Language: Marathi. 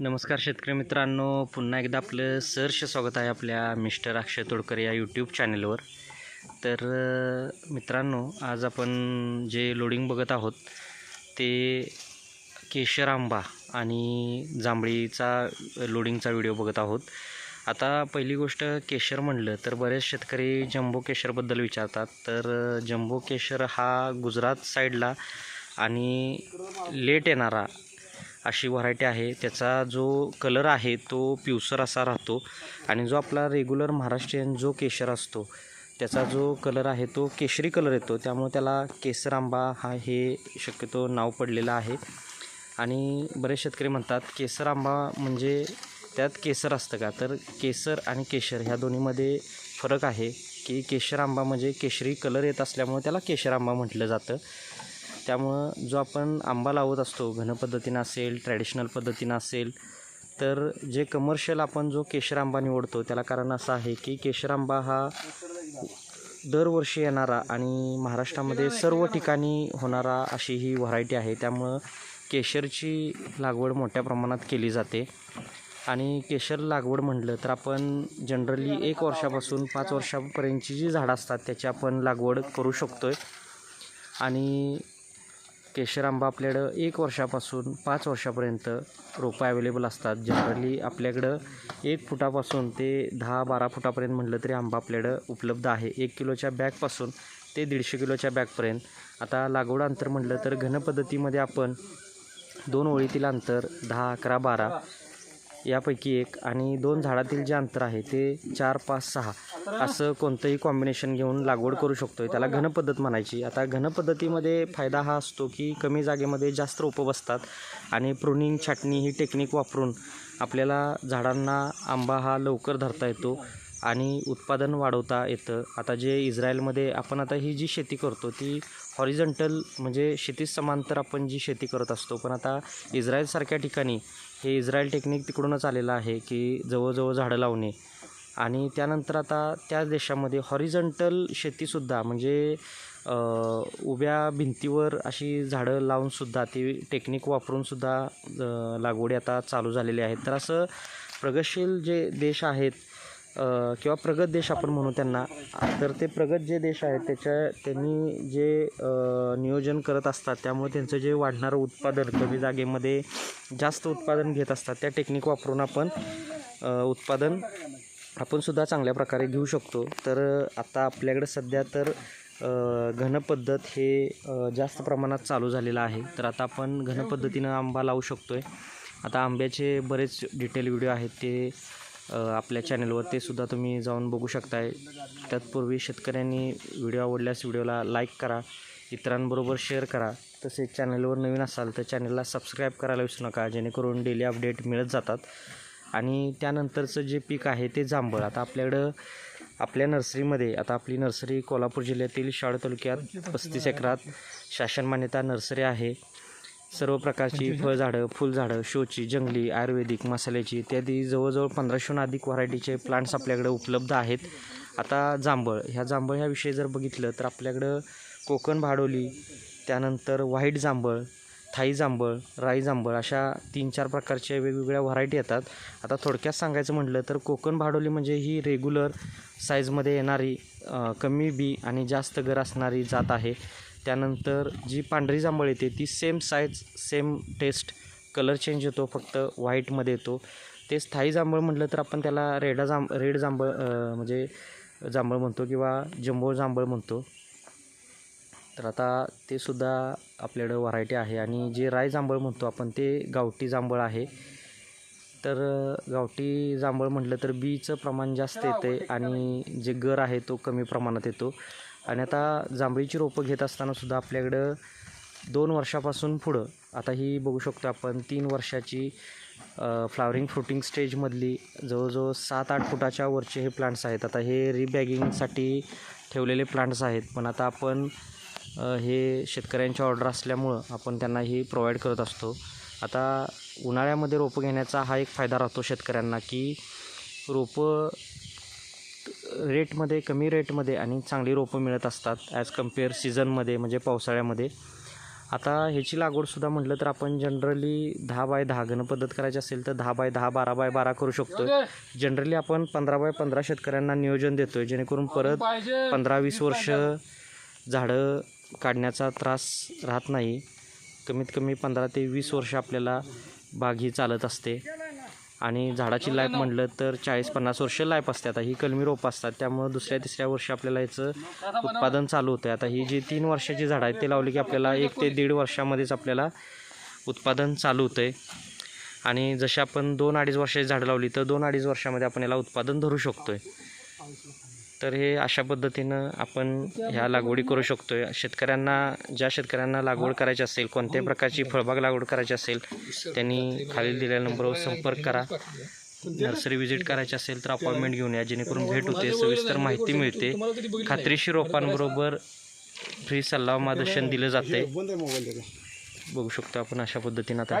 नमस्कार शेतकरी मित्रांनो. पुन्हा एकदा आपलं सहर्ष स्वागत आहे आपल्या मिस्टर अक्षय तोडकर या यूट्यूब चॅनलवर तर मित्रांनो आज आपण जे लोडिंग बघत आहोत ते केशर आंबा आणि जांभळीचा लोडिंगचा व्हिडिओ बघत आहोत. आता पहिली गोष्ट केशर म्हणलं तर बरेच शेतकरी जम्बो केशरबद्दल विचारतात. तर जम्बो केशर हा गुजरात साईडला आणि लेट येणारा अशी व्हरायटी आहे. त्याचा जो कलर आहे तो पिवसर असा राहतो. आणि जो आपला रेग्युलर महाराष्ट्रीयन जो केशर असतो त्याचा जो कलर आहे तो केशरी कलर येतो. त्यामुळे त्याला केसर आंबा हा हे शक्यतो नाव पडलेलं आहे. आणि बरेच शेतकरी म्हणतात केसर आंबा म्हणजे त्यात केसर असतं का? तर केसर आणि केशर ह्या दोन्हीमध्ये फरक आहे की केशर आंबा म्हणजे केशरी कलर येत असल्यामुळे त्याला केशर आंबा म्हटलं जातं. त्यामुळं जो आपण आंबा लावत असतो घन पद्धतीनं असेल ट्रॅडिशनल पद्धतीनं असेल तर जे कमर्शियल आपण जो केशर आंबा निवडतो त्याला कारण असं आहे की केशर आंबा हा दरवर्षी येणारा आणि महाराष्ट्रामध्ये सर्व ठिकाणी होणारा अशी ही व्हरायटी आहे. त्यामुळं केशरची लागवड मोठ्या प्रमाणात केली जाते. आणि केशर लागवड म्हटलं तर आपण जनरली एक वर्षापासून पाच वर्षापर्यंतची जी झाडं असतात त्याची आपण लागवड करू शकतो आहे आणि केशर आंबा आपल्याकडं एक वर्षापासून पाच वर्षापर्यंत रोपं अवेलेबल असतात. जनरली आपल्याकडं एक फुटापासून ते दहा बारा फुटापर्यंत म्हटलं तरी आंबा आपल्याकडं उपलब्ध आहे. एक किलोच्या बॅगपासून ते दीडशे किलोच्या बॅगपर्यंत. आता लागवड अंतर म्हटलं तर घन पद्धतीमध्ये आपण दोन ओळीतील अंतर दहा अकरा बारा यापैकी एक आणि दोन झाडातील जे अंतर आहे ते चार पाच सहा असं कोणतंही कॉम्बिनेशन घेऊन लागवड करू शकतो त्याला घन पद्धत म्हणायची. आता घन पद्धतीमध्ये फायदा हा असतो की कमी जागेमध्ये जास्त रोपं बसतात आणि प्रुनिंग छाटणी ही टेक्निक वापरून आपल्याला झाडांना आंबा हा लवकर धरता येतो आणि उत्पादन वाढवता येतं. आता जे इस्रायलमध्ये आपण आता ही जी शेती करतो ती हॉरिझंटल म्हणजे शेतीस समांतर आपण जी शेती करत असतो. पण आता इस्रायलसारख्या ठिकाणी हे इस्रायल टेक्निक तिकडूनच आलेलं आहे की जवळजवळ झाडं लावणे. आणि त्यानंतर आता त्या देशामध्ये हॉरिझंटल शेतीसुद्धा म्हणजे उभ्या भिंतीवर अशी झाडं लावूनसुद्धा ती टेक्निक वापरूनसुद्धा लागवडी आता चालू झालेली आहेत तर असं प्रगतशील जे देश आहेत किंवा प्रगत देश आपण म्हणू त्यांना तर ते प्रगत जे देश आहेत त्याच्या त्यांनी जे नियोजन करत असतात त्यामुळे त्यांचं जे वाढणारं उत्पादन कमी जागेमध्ये जास्त उत्पादन घेत असतात त्या टेक्निक वापरून आपण उत्पादन आपण सुद्धा चांगल्या प्रकारे घेऊ शकतो. तर आता आपल्याकडे सध्या तर घनपद्धत घन पद्धत हे जास्त प्रमाणात चालू झालेलं आहे. तर आता आपण घन पद्धतीनं आंबा लावू शकतो आहे आता आंब्याचे बरेच डिटेल व्हिडिओ आहेत ते आपल्या चॅनलवर ते सुद्धा तुम्ही जाऊन बघू शकताय. तत्पूर्वी शेतकऱ्यांनी व्हिडिओ आवडल्यास व्हिडिओला लाईक करा. इतरांबरोबर शेअर करा. तसेच चॅनलवर नवीन असाल तर चॅनलला सबस्क्राईब करायला विसरू नका. जेणेकरून डेली अपडेट मिळत जातात. आणि त्यानंतरचं जे पीक आहे ते जांभळ. आता आपल्याकडं आपल्या नर्सरीमध्ये आता आपली नर्सरी कोल्हापूर जिल्ह्यातील शाळा तालुक्यात पस्तीस एकरात शासन मान्यता नर्सरी आहे. सर्व प्रकारची फळझाडं फुलझाडं शोची जंगली आयुर्वेदिक मसाल्याची इत्यादी जवळजवळ पंधराशेहून अधिक व्हरायटीचे प्लांट्स आपल्याकडे उपलब्ध आहेत. आता जांभळ. ह्या जांभळ ह्या विषयी जर बघितलं तर आपल्याकडं कोकण भाडोली त्यानंतर व्हाईट जांभळ थाई जांभळ राई जांभळ अशा तीन चार प्रकारच्या वेगवेगळ्या व्हरायटी येतात. आता थोडक्यात सांगायचं म्हटलं तर कोकण भाडोली म्हणजे ही रेग्युलर साईजमध्ये येणारी कमी बी आणि जास्त गर असणारी जात आहे. त्यानंतर जी पांढरी जांभळ येते ती same size same taste colour change येतो फक्त व्हाईटमध्ये येतो. ते स्थायी जांभळ म्हटलं तर आपण त्याला रेडा जांब रेड जांभळ म्हणजे जांभळ म्हणतो किंवा जंबो जांभळ म्हणतो. तर आता ते सुद्धा आपल्याकडं व्हरायटी आहे आणि जे राय जांभळ म्हणतो आपण ते गावठी जांभळ आहे. तर गावठी जांभळ म्हटलं तर बीचं प्रमाण जास्त येते आणि जे गर आहे तो कमी प्रमाणात येतो. आणि आता जांभळीची रोपं घेत असताना सुद्धा आपल्याकडं दोन वर्षापासून पुढं आता ही बघू शकतो आपण तीन वर्षाची फ्लावरिंग फ्रुटिंग स्टेजमधली जवळजवळ सात आठ फुटाच्या वरचे हे प्लांट्स आहेत. आता हे रिबॅगिंगसाठी ठेवलेले प्लांट्स आहेत. पण आता आपण हे शेतकऱ्यांची ऑर्डर असल्यामुळं आपण त्यांना ही प्रोव्हाइड करत असतो. आता उन्हाळ्यामध्ये रोपं घेण्याचा हा एक फायदा राहतो शेतकऱ्यांना की रोपं रेटमध्ये कमी रेटमध्ये आणि चांगली रोपं मिळत असतात ॲज कंपेअर सीझनमध्ये म्हणजे पावसाळ्यामध्ये. आता ह्याची लागवडसुद्धा म्हटलं तर आपण जनरली दहा बाय दहा घन पद्धत करायची असेल तर दहा बाय दहा बारा बाय बारा करू शकतो. जनरली आपण पंधरा बाय पंधरा शेतकऱ्यांना नियोजन देतोय जेणेकरून परत पंधरा वीस वर्ष झाडं काढण्याचा त्रास राहत नाही. कमीत कमी पंधरा ते वीस वर्ष आपल्याला बाग ही चालत असते. आणि झाडाची लाईफ म्हटलं तर चाळीस पन्नास वर्ष लाईफ असते. आता ही कलमी रोप असतात त्यामुळं दुसऱ्या तिसऱ्या वर्षी आपल्याला याचं उत्पादन चालू होतं आता ही जी तीन वर्षाची झाडं आहेत ते लावली की आपल्याला एक ते दीड वर्षामध्येच आपल्याला उत्पादन चालू होतं आहे आणि जशी आपण दोन अडीच वर्षाची झाडं लावली तर दोन अडीच वर्षामध्ये आपण याला उत्पादन धरू शकतो आहे तर हे अशा पद्धतीनं आपण ह्या लागवडी करू शकतो आहे शेतकऱ्यांना ज्या शेतकऱ्यांना लागवड करायची असेल कोणत्याही प्रकारची फळबाग लागवड करायची असेल त्यांनी खालील दिलेल्या नंबरवर संपर्क करा. नर्सरी व्हिजिट करायची असेल तर अपॉइंटमेंट घेऊन या जेणेकरून भेट होते सविस्तर माहिती मिळते. खात्रीशीर रोपांबरोबर फ्री सल्ला मार्गदर्शन दिलं जाते आहे बघू शकतो आपण अशा पद्धतीनं आता